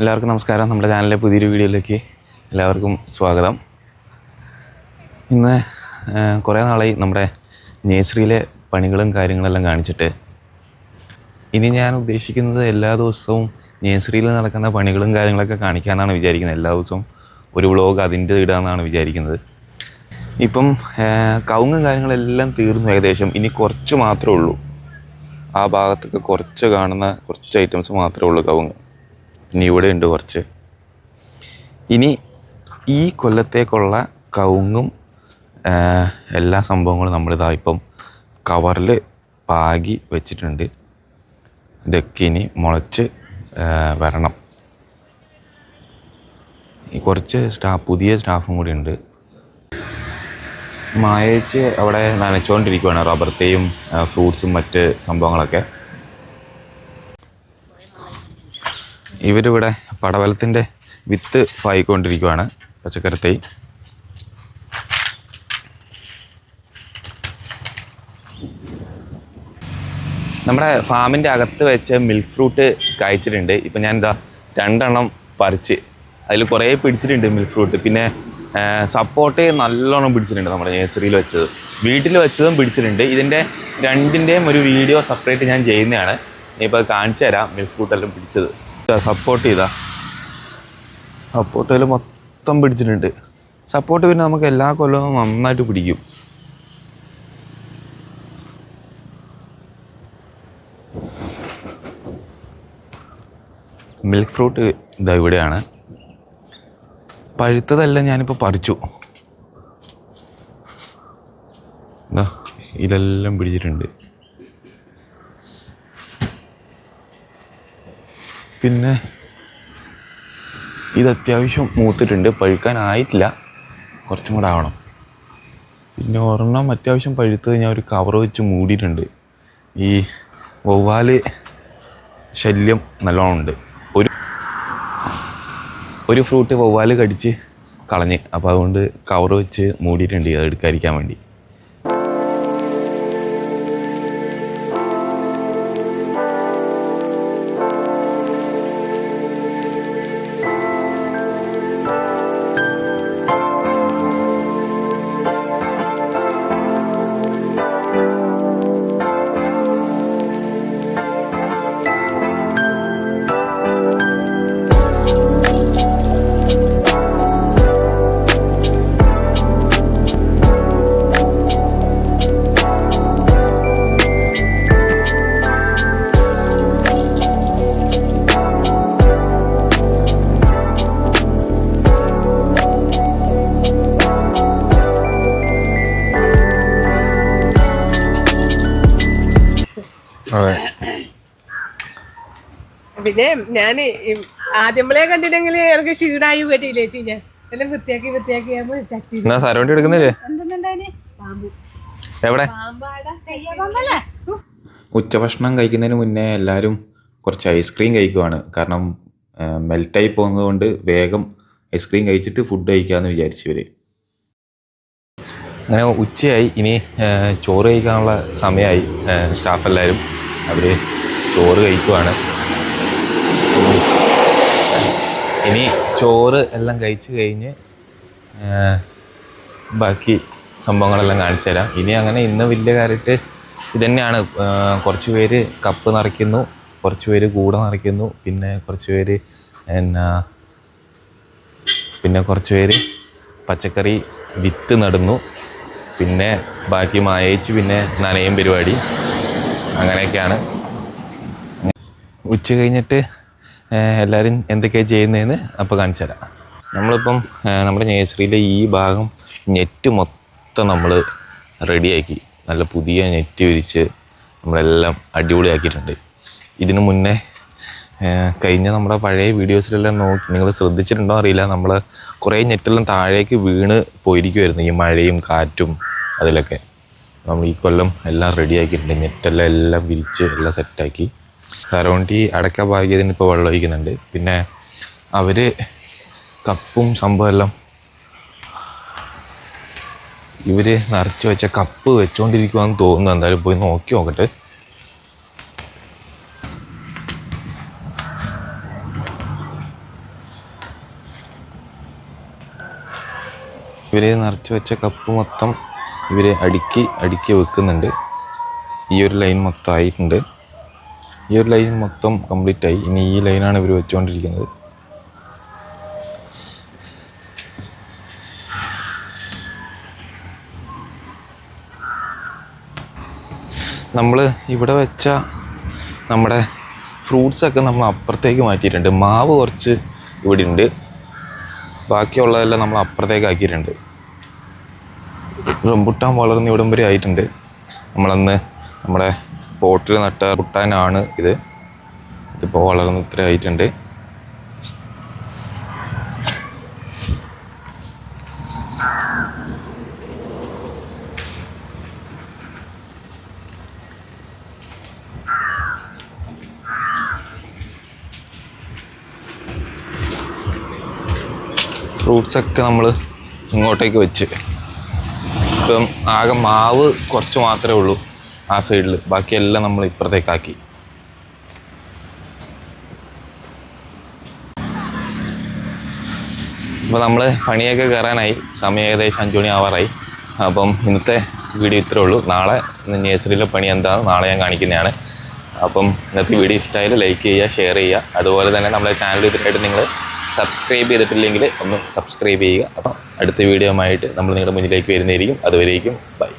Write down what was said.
എല്ലാവർക്കും നമസ്കാരം. നമ്മുടെ ചാനലിലെ പുതിയൊരു വീഡിയോയിലേക്ക് എല്ലാവർക്കും സ്വാഗതം. ഇന്ന് കുറേ നാളായി നമ്മുടെ നേഴ്സറിയിലെ പണികളും കാര്യങ്ങളെല്ലാം കാണിച്ചിട്ട്. ഇനി ഞാൻ ഉദ്ദേശിക്കുന്നത് എല്ലാ ദിവസവും നേഴ്സറിയിൽ നടക്കുന്ന പണികളും കാര്യങ്ങളൊക്കെ കാണിക്കാമെന്നാണ് വിചാരിക്കുന്നത്. എല്ലാ ദിവസവും ഒരു വ്ളോഗ് അതിന്റെ ഇടാമെന്നാണ് വിചാരിക്കുന്നത്. ഇപ്പം കവുങ്ങും കാര്യങ്ങളെല്ലാം തീർന്നു ഏകദേശം. ഇനി കുറച്ച് മാത്രമേ ഉള്ളൂ. ആ ഭാഗത്തൊക്കെ കുറച്ച് കാണുന്ന കുറച്ച് ഐറ്റംസ് മാത്രമേ ഉള്ളൂ കവുങ്ങ്. ഇനി ഇവിടെ ഉണ്ട് കുറച്ച്. ഇനി ഈ കൊല്ലത്തേക്കുള്ള കവുങ്ങും എല്ലാ സംഭവങ്ങളും നമ്മളിതാ ഇപ്പം കവറിൽ പാകി വെച്ചിട്ടുണ്ട്. ഇതൊക്കെ ഇനി മുളച്ച് വരണം. കുറച്ച് സ്റ്റാഫ് പുതിയ സ്റ്റാഫും കൂടി ഉണ്ട്. മായേച്ച് അവിടെ നനച്ചുകൊണ്ടിരിക്കുകയാണ് റബ്ബർ തേയും ഫ്രൂട്ട്സും മറ്റ് സംഭവങ്ങളൊക്കെ. ഇവരിവിടെ പടവലത്തിന്റെ വിത്ത് പായിക്കൊണ്ടിരിക്കുവാണ് പച്ചക്കറി തൈ നമ്മുടെ ഫാമിന്റെ അകത്ത് വെച്ച് മിൽക്ക് ഫ്രൂട്ട് കായ്ച്ചിട്ടുണ്ട്. ഇപ്പം ഞാൻ എന്താ രണ്ടെണ്ണം പറിച്ച്. അതിൽ കുറേ പിടിച്ചിട്ടുണ്ട് മിൽക്ക് ഫ്രൂട്ട് പിന്നെ സപ്പോർട്ട് നല്ലോണം പിടിച്ചിട്ടുണ്ട് നമ്മുടെ നേഴ്സറിയിൽ വെച്ചത്. വീട്ടിൽ വെച്ചതും പിടിച്ചിട്ടുണ്ട്. ഇതിന്റെ രണ്ടിന്റെയും ഒരു വീഡിയോ സെപ്പറേറ്റ് ഞാൻ ചെയ്യുന്നതാണ്. ഇനിയിപ്പോൾ കാണിച്ചു തരാം മിൽക്ക് ഫ്രൂട്ടെല്ലാം പിടിച്ചത്. സപ്പോർട്ട് ചെയ്താ. സപ്പോർട്ടിൽ മൊത്തം പിടിച്ചിട്ടുണ്ട്. സപ്പോർട്ട് പിന്നെ നമുക്ക് എല്ലാ കൊല്ലവും നന്നായിട്ട് പിടിക്കും. മിൽക്ക് ഫ്രൂട്ട് ഇതാ ഇവിടെയാണ്. പഴുത്തതെല്ലാം ഞാനിപ്പോൾ പറിച്ചു. ഇതെല്ലാം പിടിച്ചിട്ടുണ്ട്. പിന്നെ ഇത് അത്യാവശ്യം മൂത്തിട്ടുണ്ട് പഴുക്കാനായിട്ടില്ല കുറച്ചും കൂടെ ആവണം. പിന്നെ ഒരെണ്ണം അത്യാവശ്യം പഴുത്തത് ഞാൻ ഒരു കവർ വെച്ച് മൂടിയിട്ടുണ്ട്. ഈ വവ്വാൽ ശല്യം നല്ലോണം ഉണ്ട്. ഒരു ഒരു ഫ്രൂട്ട് വവ്വാൽ കടിച്ച് കളഞ്ഞ്. അപ്പോൾ അതുകൊണ്ട് കവർ വെച്ച് മൂടിയിട്ടുണ്ട്. അത് എടുക്കാതിരിക്കാൻ വേണ്ടി. പിന്നെ ഞാൻ ആദ്യമ്പളെ കണ്ടിട്ടെങ്കിൽ എനിക്ക് ക്ഷീണായി പറ്റിയില്ലേ ചേച്ചി ഞാൻ എല്ലാം വൃത്തിയാക്കി വൃത്തിയാക്കി ആകുമ്പോൾ ചട്ടി എന്നാ സരവണ്ടി എടുക്കുന്നില്ലേ? പാമ്പ്. എവിടെ? ഉച്ചഭക്ഷണം കഴിക്കുന്നതിന് മുന്നേ എല്ലാവരും കുറച്ച് ഐസ്ക്രീം കഴിക്കുവാണ്. കാരണം മെൽറ്റായി പോകുന്നത് കൊണ്ട് വേഗം ഐസ്ക്രീം കഴിച്ചിട്ട് ഫുഡ് കഴിക്കാമെന്ന് വിചാരിച്ചു ഇവർ അങ്ങനെ ഉച്ചയായി. ഇനി ചോറ് കഴിക്കാനുള്ള സമയമായി. സ്റ്റാഫ് എല്ലാവരും അവർ ചോറ് കഴിക്കുവാണ്. ഇനി ചോറ് എല്ലാം കഴിച്ച് കഴിഞ്ഞ് ബാക്കി സംഭവങ്ങളെല്ലാം കാണിച്ചു തരാം. ഇനി അങ്ങനെ ഇന്ന് വലിയ കാര്യമായിട്ട് ഇതന്നെയാണ്. കുറച്ച് പേര് കപ്പ് നിറയ്ക്കുന്നു കുറച്ച് പേര് കൂട നിറയ്ക്കുന്നു പിന്നെ കുറച്ച് പേര് എന്നാ പിന്നെ കുറച്ച് പേര് പച്ചക്കറി വിത്ത് നടുന്നു പിന്നെ ബാക്കി മായച്ച് പിന്നെ നനയും പരിപാടി. അങ്ങനെയൊക്കെയാണ്. ഉച്ച കഴിഞ്ഞിട്ട് എല്ലാവരും എന്തൊക്കെയാണ് ചെയ്യുന്നതെന്ന് അപ്പോൾ കാണിച്ചു തരാം. നമ്മളിപ്പം നമ്മുടെ നേഴ്സറിയിലെ ഈ ഭാഗം നെറ്റ് മൊത്തം നമ്മൾ റെഡിയാക്കി നല്ല പുതിയ നെറ്റ് വിരിച്ച് നമ്മളെല്ലാം അടിപൊളിയാക്കിയിട്ടുണ്ട്. ഇതിനു മുന്നേ കഴിഞ്ഞ നമ്മുടെ പഴയ വീഡിയോസിലെല്ലാം നോക്കി നിങ്ങൾ ശ്രദ്ധിച്ചിട്ടുണ്ടോ അറിയില്ല. നമ്മൾ കുറേ നെറ്റെല്ലാം താഴേക്ക് വീണ് പോയിരിക്കുമായിരുന്നു ഈ മഴയും കാറ്റും അതിലൊക്കെ. നമ്മൾ ഈ കൊല്ലം എല്ലാം റെഡിയാക്കിയിട്ടുണ്ട്. നെറ്റെല്ലാം എല്ലാം വിരിച്ച് എല്ലാം സെറ്റാക്കി. കരോണ്ടി അടക്ക ഭാഗ്യത്തിന് ഇപ്പോൾ വെള്ളം ഒഴിക്കുന്നുണ്ട്. പിന്നെ അവർ കപ്പും സംഭവമെല്ലാം ഇവർ നിറച്ച് വെച്ച കപ്പ് വെച്ചുകൊണ്ടിരിക്കുവാന്ന് തോന്നുന്നു. എന്തായാലും പോയി നോക്കി നോക്കട്ടെ. ഇവരെ നിറച്ച് വെച്ച കപ്പ് മൊത്തം ഇവരെ അടുക്കി അടുക്കി വെക്കുന്നുണ്ട്. ഈ ഒരു ലൈൻ മൊത്തം ആയിട്ടുണ്ട്. ഈ ഒരു ലൈൻ മൊത്തം കംപ്ലീറ്റ് ആയി. ഇനി ഈ ലൈനാണ് ഇവർ വെച്ചുകൊണ്ടിരിക്കുന്നത് നമ്മൾ ഇവിടെ വെച്ച നമ്മുടെ ഫ്രൂട്ട്സൊക്കെ നമ്മൾ അപ്പുറത്തേക്ക് മാറ്റിയിട്ടുണ്ട്. മാവ് കുറച്ച് ഇവിടെ ഉണ്ട് ബാക്കിയുള്ളതെല്ലാം നമ്മൾ അപ്പുറത്തേക്ക് ആക്കിയിട്ടുണ്ട്. റംബുട്ടാൻ വളർന്ന് ഇവിടം വരെ ആയിട്ടുണ്ട്. നമ്മളന്ന് നമ്മുടെ പോട്ടിൽ നട്ട റംബുട്ടാനാണ് ഇത്. ഇതിപ്പോൾ വളർന്ന് ഇത്ര ആയിട്ടുണ്ട്. ഫ്രൂട്ട്സൊക്കെ നമ്മൾ ഇങ്ങോട്ടേക്ക് വെച്ച്. ഇപ്പം ആകെ മാവ് കുറച്ച് മാത്രമേ ഉള്ളൂ. ആ സൈഡിൽ. ബാക്കിയെല്ലാം നമ്മൾ ഇപ്പുറത്തേക്കാക്കി. അപ്പോൾ നമ്മൾ പണിയൊക്കെ കയറാനായി. സമയം ഏകദേശം അഞ്ച് മണി ആവാറായി. അപ്പം ഇന്നത്തെ വീഡിയോ ഇത്രേ ഉള്ളൂ. നാളെ നേഴ്സറിയിലെ പണി എന്താണെന്ന് നാളെ ഞാൻ കാണിക്കുന്നതാണ്. അപ്പം ഇന്നത്തെ വീഡിയോ ഇഷ്ടമായാലും ലൈക്ക് ചെയ്യുക ഷെയർ ചെയ്യുക. അതുപോലെ തന്നെ നമ്മളെ ചാനൽ ഇതിനായിട്ട് നിങ്ങൾ സബ്സ്ക്രൈബ് ചെയ്തിട്ടില്ലെങ്കിൽ ഒന്ന് സബ്സ്ക്രൈബ് ചെയ്യുക. അപ്പം അടുത്ത വീഡിയോ ആയിട്ട് നമ്മൾ നിങ്ങളുടെ മുന്നിലേക്ക് വരുന്നതായിരിക്കും. അതുവരേക്കും ബൈ